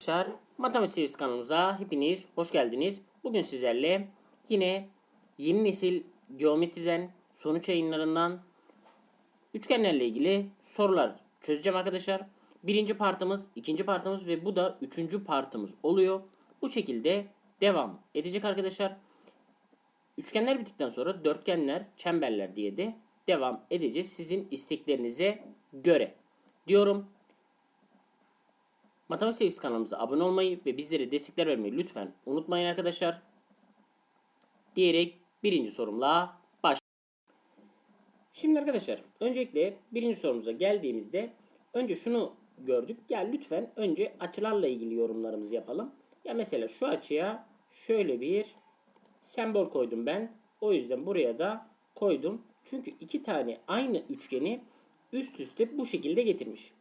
Arkadaşlar Matematik Seviyesi kanalımıza hepiniz hoş geldiniz. Bugün sizlerle yine yeni nesil geometriden, sonuç yayınlarından üçgenlerle ilgili sorular çözeceğim arkadaşlar. Birinci partımız, ikinci partımız ve bu da üçüncü partımız oluyor. Bu şekilde devam edecek arkadaşlar. Üçgenler bittikten sonra dörtgenler, çemberler diye de devam edeceğiz. Sizin isteklerinize göre diyorum. Matematik Sevgisi kanalımıza abone olmayı ve bizlere destekler vermeyi lütfen unutmayın arkadaşlar. Diyerek birinci sorumla baş. Şimdi arkadaşlar öncelikle birinci sorumuza geldiğimizde önce şunu gördük. Ya lütfen önce açılarla ilgili yorumlarımızı yapalım. Ya mesela şu açıya şöyle bir sembol koydum ben. O yüzden buraya da koydum. Çünkü iki tane aynı üçgeni üst üste bu şekilde getirmiş.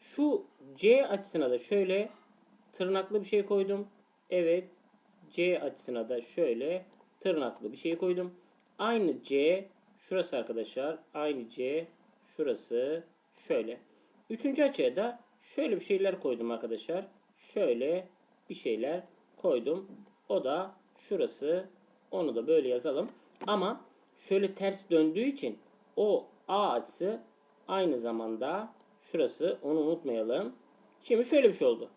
Şu C açısına da şöyle tırnaklı bir şey koydum. Evet. C açısına da şöyle tırnaklı bir şey koydum. Aynı C şurası arkadaşlar. Aynı C şurası şöyle. Üçüncü açıya da şöyle bir şeyler koydum arkadaşlar. Şöyle bir şeyler koydum. O da şurası. Onu da böyle yazalım. Ama şöyle ters döndüğü için o A açısı aynı zamanda şurası. Onu unutmayalım. Şimdi şöyle bir şey oldu.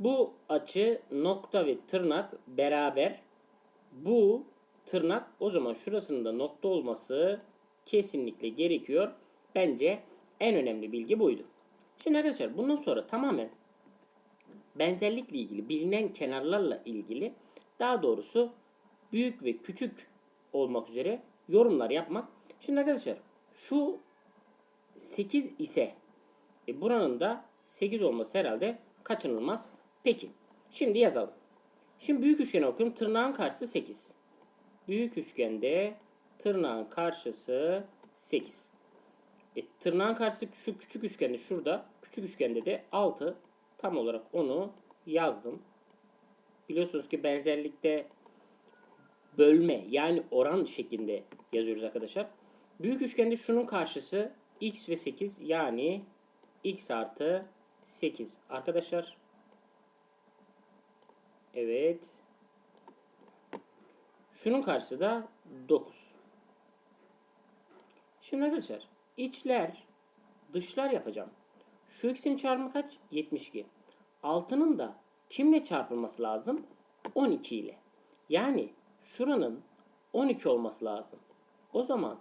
Bu açı nokta ve tırnak beraber bu tırnak o zaman şurasının da nokta olması kesinlikle gerekiyor. Bence en önemli bilgi buydu. Şimdi arkadaşlar bundan sonra tamamen benzerlikle ilgili bilinen kenarlarla ilgili daha doğrusu büyük ve küçük olmak üzere yorumlar yapmak. Şimdi arkadaşlar şu 8 ise e, buranın da 8 olması herhalde kaçınılmaz. Peki. Şimdi yazalım. Şimdi büyük üçgeni okuyorum. Tırnağın karşısı 8. Büyük üçgende tırnağın karşısı 8. E, tırnağın karşısı şu küçük üçgende şurada. Küçük üçgende de 6. Tam olarak onu yazdım. Biliyorsunuz ki benzerlikte bölme yani oran şeklinde yazıyoruz arkadaşlar. Büyük üçgende şunun karşısı x ve 8 yani x artı 8 arkadaşlar. Evet. Şunun karşısı da 9. Şimdi arkadaşlar içler dışlar yapacağım. Şu x'in çarpımı kaç? 72. 6'nın da kimle çarpılması lazım? 12 ile. Yani şuranın 12 olması lazım. O zaman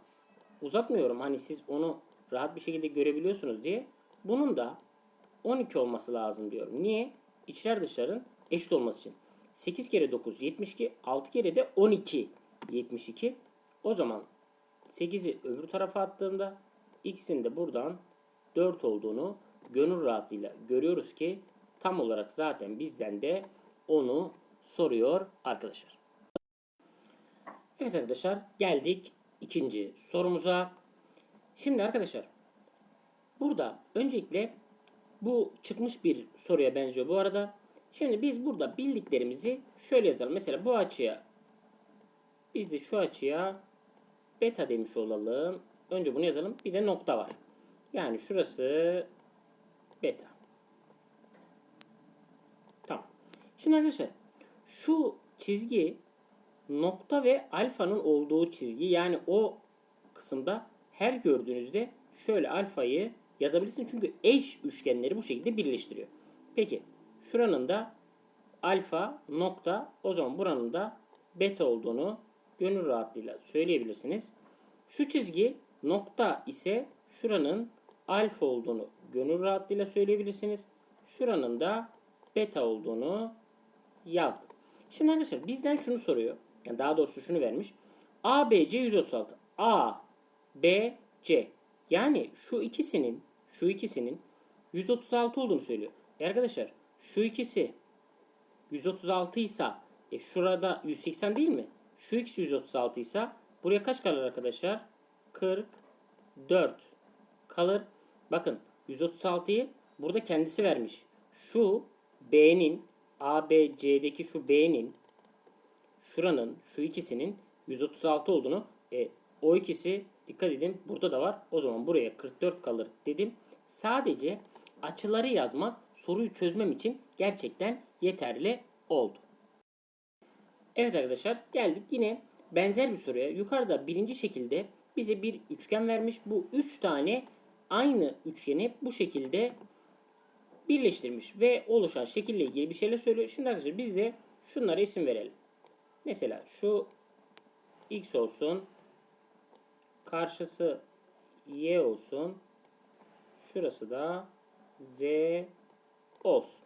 uzatmıyorum hani siz onu rahat bir şekilde görebiliyorsunuz diye. Bunun da 12 olması lazım diyorum. Niye? İçler dışların eşit olması için. 8 kere 9 72, 6 kere de 12 72. O zaman 8'i öbür tarafa attığımda x'in de buradan 4 olduğunu gönül rahatlığıyla görüyoruz ki tam olarak zaten bizden de onu soruyor arkadaşlar. Evet arkadaşlar geldik ikinci sorumuza. Şimdi arkadaşlar burada öncelikle bu çıkmış bir soruya benziyor bu arada. Şimdi biz burada bildiklerimizi şöyle yazalım. Mesela bu açıya biz de şu açıya beta demiş olalım. Önce bunu yazalım. Bir de nokta var. Yani şurası beta. Tamam. Şimdi arkadaşlar şu çizgi nokta ve alfanın olduğu çizgi yani o kısımda her gördüğünüzde şöyle alfayı yazabilirsin. Çünkü eş üçgenleri bu şekilde birleştiriyor. Peki şuranın da alfa nokta o zaman buranın da beta olduğunu gönül rahatlığıyla söyleyebilirsiniz. Şu çizgi nokta ise şuranın alfa olduğunu gönül rahatlığıyla söyleyebilirsiniz. Şuranın da beta olduğunu yazdım. Şimdi arkadaşlar bizden şunu soruyor. Yani daha doğrusu şunu vermiş. A, B, C 136. A, B, C. Yani şu ikisinin şu ikisinin 136 olduğunu söylüyor. E arkadaşlar şu ikisi 136 ise e şurada 180 değil mi? Şu x 136 ise buraya kaç kalır arkadaşlar? 44 kalır. Bakın 136'yı burada kendisi vermiş. Şu B'nin A, B, C'deki şu B'nin şuranın şu ikisinin 136 olduğunu e, o ikisi dikkat edin burada da var. O zaman buraya 44 kalır dedim. Sadece açıları yazmak soruyu çözmem için gerçekten yeterli oldu. Evet arkadaşlar geldik yine benzer bir soruya. Yukarıda birinci şekilde bize bir üçgen vermiş. Bu üç tane aynı üçgeni bu şekilde birleştirmiş ve oluşan şekille ilgili bir şeyler söylüyor. Şimdi arkadaşlar biz de şunlara isim verelim. Mesela şu x olsun. Karşısı y olsun. Şurası da z olsun.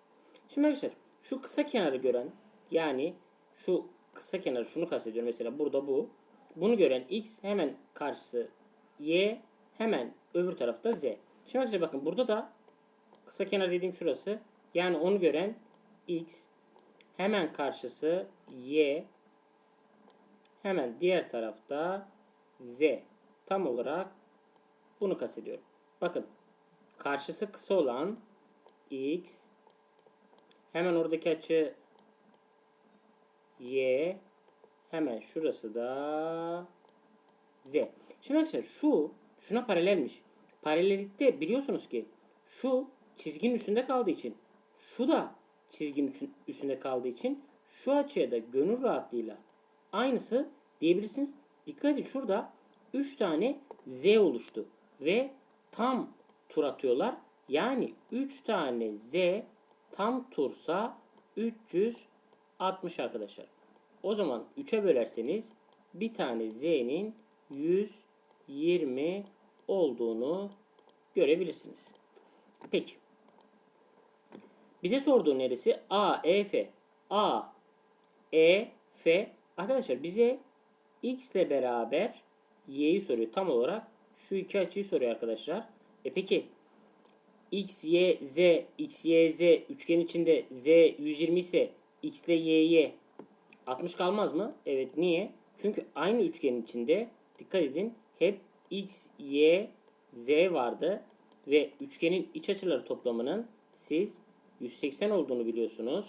Şimdi arkadaşlar şu kısa kenarı gören yani şu kısa kenar şunu kastediyorum mesela burada bu. Bunu gören x hemen karşısı y hemen öbür tarafta z. Şimdi arkadaşlar bakın burada da kısa kenar dediğim şurası. Yani onu gören x hemen karşısı y hemen diğer tarafta z. Tam olarak bunu kastediyorum. Bakın karşısı kısa olan x hemen oradaki açı y hemen şurası da z. Şimdi arkadaşlar şu şuna paralelmiş. Paralellikte biliyorsunuz ki şu çizginin üstünde kaldığı için şu da çizginin üstünde kaldığı için şu açıya da gönül rahatlığıyla aynısı diyebilirsiniz. Dikkat edin şurada 3 tane z oluştu ve tam tur atıyorlar. Yani 3 tane z tam tursa 360 arkadaşlar. O zaman 3'e bölerseniz bir tane z'nin 120 olduğunu görebilirsiniz. Peki. Bize sorduğu neresi? A, E, F. A, E, F. Arkadaşlar bize X ile beraber Y'yi soruyor. Tam olarak şu iki açıyı soruyor arkadaşlar. E peki X, Y, Z, X, Y, Z üçgen içinde Z 120 ise X ile Y'ye 60 kalmaz mı? Evet. Niye? Çünkü aynı üçgenin içinde dikkat edin hep X, Y, Z vardı ve üçgenin iç açıları toplamının siz 180 olduğunu biliyorsunuz.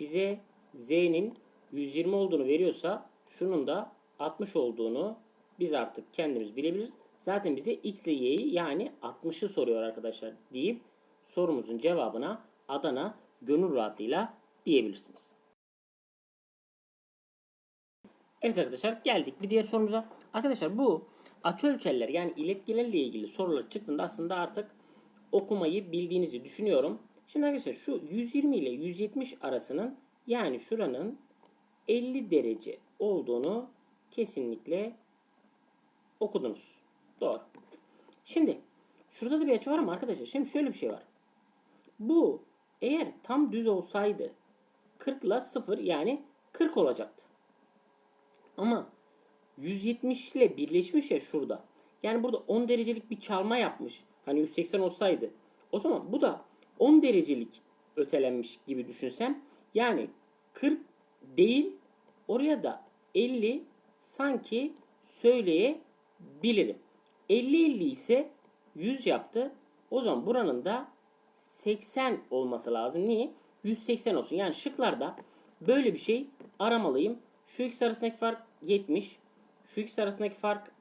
Bize Z'nin 120 olduğunu veriyorsa şunun da 60 olduğunu biz artık kendimiz bilebiliriz. Zaten bize X ile Y'yi yani 60'ı soruyor arkadaşlar deyip sorumuzun cevabına Adana gönül rahatlığıyla diyebilirsiniz. Evet arkadaşlar geldik bir diğer sorumuza. Arkadaşlar bu açı ölçerler yani iletgelerle ilgili sorular çıktığında aslında artık okumayı bildiğinizi düşünüyorum. Şimdi arkadaşlar şu 120 ile 170 arasının yani şuranın 50 derece olduğunu kesinlikle okudunuz. Doğru. Şimdi şurada da bir açı var ama arkadaşlar şimdi şöyle bir şey var. Bu eğer tam düz olsaydı 40 ile 0 yani 40 olacaktı. Ama 170 ile birleşmiş ya şurada. Yani burada 10 derecelik bir çalma yapmış. Hani 180 olsaydı. O zaman bu da 10 derecelik ötelenmiş gibi düşünsem. Yani 40 değil oraya da 50 sanki söyleyebilirim. 50-50 ise 100 yaptı. O zaman buranın da 80 olması lazım. Niye? 180 olsun. Yani şıklarda böyle bir şey aramalıyım. Şu ikisi arasındaki fark 70. Şu ikisi arasındaki fark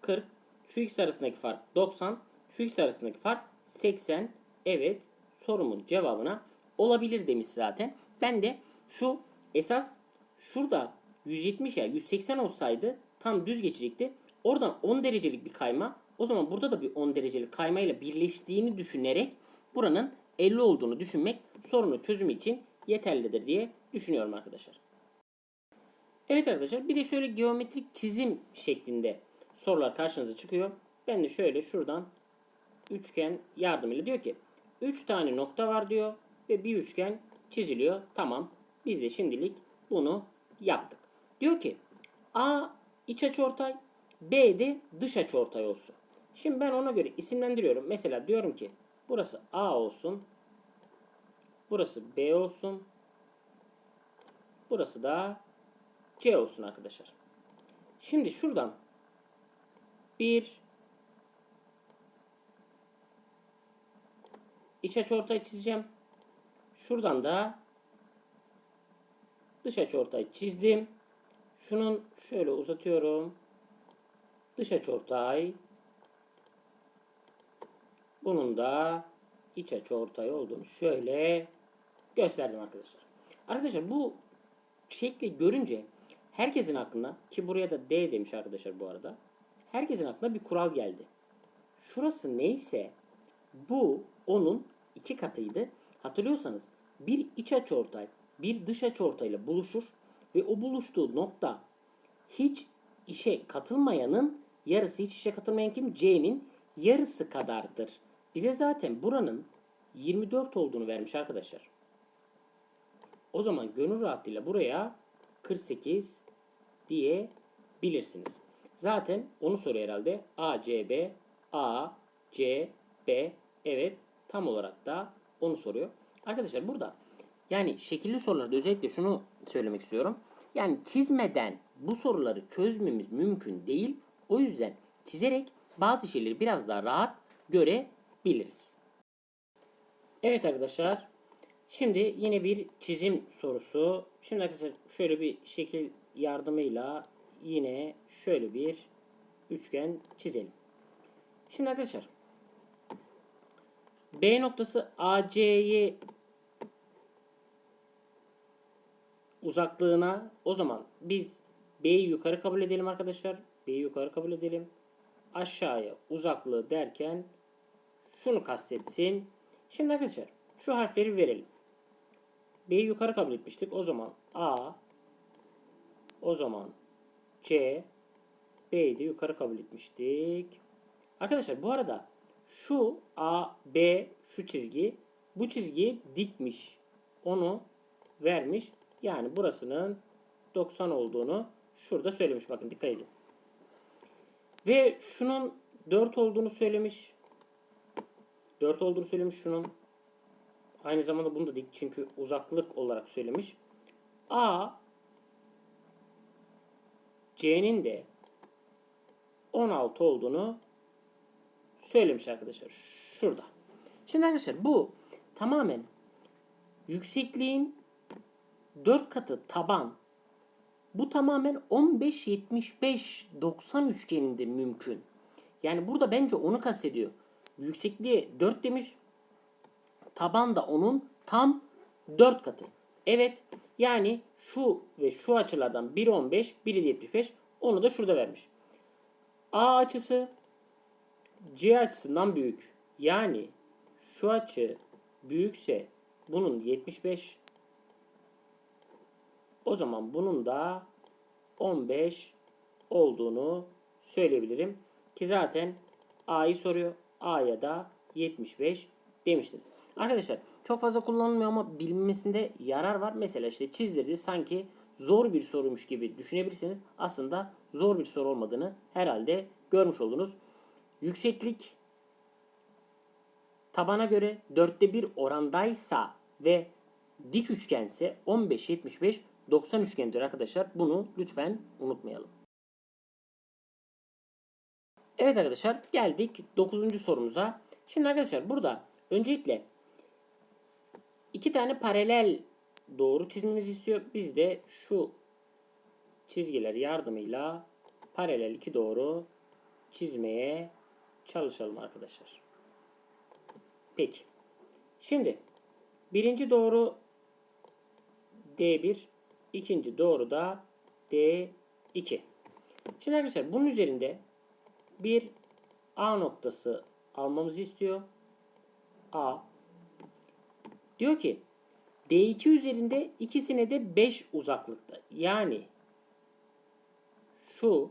40. Şu ikisi arasındaki fark 90. Şu ikisi arasındaki fark 80. Evet sorumun cevabına olabilir demiş zaten. Ben de şu esas şurada 170 ya 180 olsaydı tam düz geçecekti. Oradan 10 derecelik bir kayma. O zaman burada da bir 10 derecelik kaymayla birleştiğini düşünerek buranın 50 olduğunu düşünmek sorunun çözümü için yeterlidir diye düşünüyorum arkadaşlar. Evet arkadaşlar bir de şöyle geometrik çizim şeklinde sorular karşınıza çıkıyor. Ben de şöyle şuradan üçgen yardımıyla diyor ki 3 tane nokta var diyor ve bir üçgen çiziliyor. Tamam biz de şimdilik bunu yaptık. Diyor ki A iç açıortay B de dış açıortay olsun. Şimdi ben ona göre isimlendiriyorum. Mesela diyorum ki burası A olsun. Burası B olsun. Burası da C olsun arkadaşlar. Şimdi şuradan bir iç açıortay çizeceğim. Şuradan da dış açıortay çizdim. Şunun şöyle uzatıyorum. Dış açıortay. Bunun da iç açı ortay olduğunu şöyle gösterdim arkadaşlar. Arkadaşlar bu şekli görünce herkesin aklına ki buraya da D demiş arkadaşlar bu arada. Herkesin aklına bir kural geldi. Şurası neyse bu onun iki katıydı. Hatırlıyorsanız bir iç açıortay bir dış açıortayla buluşur ve o buluştuğu nokta hiç işe katılmayanın yarısı hiç işe katılmayan kim? C'nin yarısı kadardır. Bize zaten buranın 24 olduğunu vermiş arkadaşlar. O zaman gönül rahatlığıyla buraya 48 diyebilirsiniz. Zaten onu soruyor herhalde. A, C, B, A, C, B. Evet tam olarak da onu soruyor. Arkadaşlar burada yani şekilli sorularda özellikle şunu söylemek istiyorum. Yani çizmeden bu soruları çözmemiz mümkün değil. O yüzden çizerek bazı şeyleri biraz daha rahat görebiliriz. Evet arkadaşlar. Şimdi yine bir çizim sorusu. Şimdi arkadaşlar şöyle bir şekil yardımıyla yine şöyle bir üçgen çizelim. Şimdi arkadaşlar B noktası AC'yi uzaklığına o zaman biz B'yi yukarı kabul edelim arkadaşlar. B'yi yukarı kabul edelim. Aşağıya uzaklığı derken şunu kastetsin. Şimdi arkadaşlar şu harfleri verelim. B'yi yukarı kabul etmiştik. O zaman A o zaman C B'yi de yukarı kabul etmiştik. Arkadaşlar bu arada şu A, B, şu çizgi bu çizgiyi dikmiş. Onu vermiş. Yani burasının 90 olduğunu şurada söylemiş. Bakın dikkat edin. Ve şunun 4 olduğunu söylemiş. 4 olduğunu söylemiş şunun. Aynı zamanda bunu da dik çünkü uzaklık olarak söylemiş. A C'nin de 16 olduğunu söylemiş arkadaşlar. Şurada. Şimdi arkadaşlar bu tamamen yüksekliğin 4 katı taban. Bu tamamen 15 75 90 üçgeninde mümkün. Yani burada bence onu kastediyor. Yüksekliği 4 demiş. Taban da onun tam 4 katı. Evet. Yani şu ve şu açılardan biri 15, biri 75. Onu da şurada vermiş. A açısı C açısından büyük. Yani şu açı büyükse bunun 75 o zaman bunun da 15 olduğunu söyleyebilirim. Ki zaten A'yı soruyor. A'ya da 75 demiştiniz. Arkadaşlar çok fazla kullanılmıyor ama bilinmesinde yarar var. Mesela işte çizdirdi sanki zor bir soruymuş gibi düşünebilirsiniz. Aslında zor bir soru olmadığını herhalde görmüş oldunuz. Yükseklik tabana göre dörtte bir orandaysa ve dik üçgense 15 75 90 üçgendir arkadaşlar. Bunu lütfen unutmayalım. Evet arkadaşlar geldik 9. sorumuza. Şimdi arkadaşlar burada öncelikle iki tane paralel doğru çizmemizi istiyor. Biz de şu çizgiler yardımıyla paralel iki doğru çizmeye çalışalım arkadaşlar. Peki. Şimdi birinci doğru D1 ikinci doğru da D2. Şimdi arkadaşlar bunun üzerinde bir A noktası almamızı istiyor. A. Diyor ki D2 üzerinde ikisine de 5 uzaklıkta. Yani şu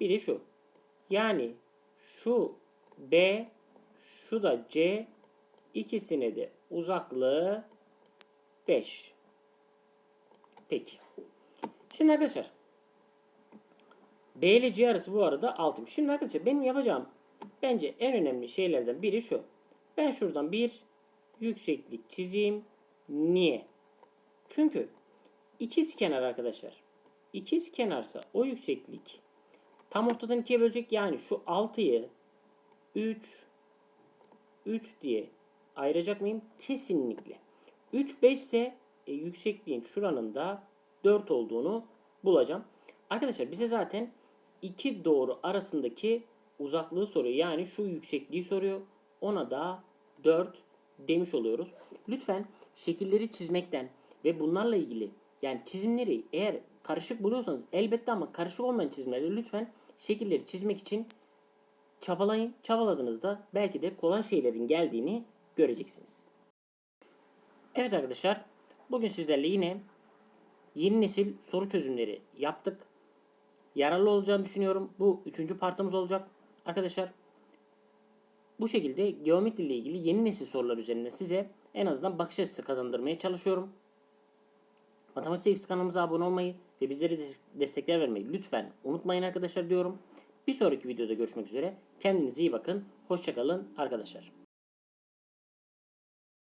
bir de şu. Yani şu B şu da C ikisine de uzaklığı 5. Peki. Şimdi arkadaşlar B ile C arası bu arada 6. Şimdi arkadaşlar benim yapacağım bence en önemli şeylerden biri şu. Ben şuradan bir yükseklik çizeyim. Niye? Çünkü ikiz kenar arkadaşlar. İkiz kenarsa o yükseklik tam ortadan ikiye bölecek. Yani şu 6'yı 3 3 diye ayıracak mıyım? Kesinlikle. 3 5 ise e, yüksekliğin şuranın da 4 olduğunu bulacağım. Arkadaşlar bize zaten iki doğru arasındaki uzaklığı soruyor. Yani şu yüksekliği soruyor. Ona da 4 demiş oluyoruz. Lütfen şekilleri çizmekten ve bunlarla ilgili yani çizimleri eğer karışık buluyorsanız elbette ama karışık olmayan çizimlerde lütfen şekilleri çizmek için çabalayın. Çabaladığınızda belki de kolay şeylerin geldiğini göreceksiniz. Evet arkadaşlar, bugün sizlerle yine yeni nesil soru çözümleri yaptık. Yararlı olacağını düşünüyorum. Bu üçüncü partımız olacak. Arkadaşlar bu şekilde geometri ile ilgili yeni nesil sorular üzerinde size en azından bakış açısı kazandırmaya çalışıyorum. Matematik Sevgisi kanalımıza abone olmayı ve bizlere des- destekler vermeyi lütfen unutmayın arkadaşlar diyorum. Bir sonraki videoda görüşmek üzere. Kendinize iyi bakın. Hoşçakalın arkadaşlar.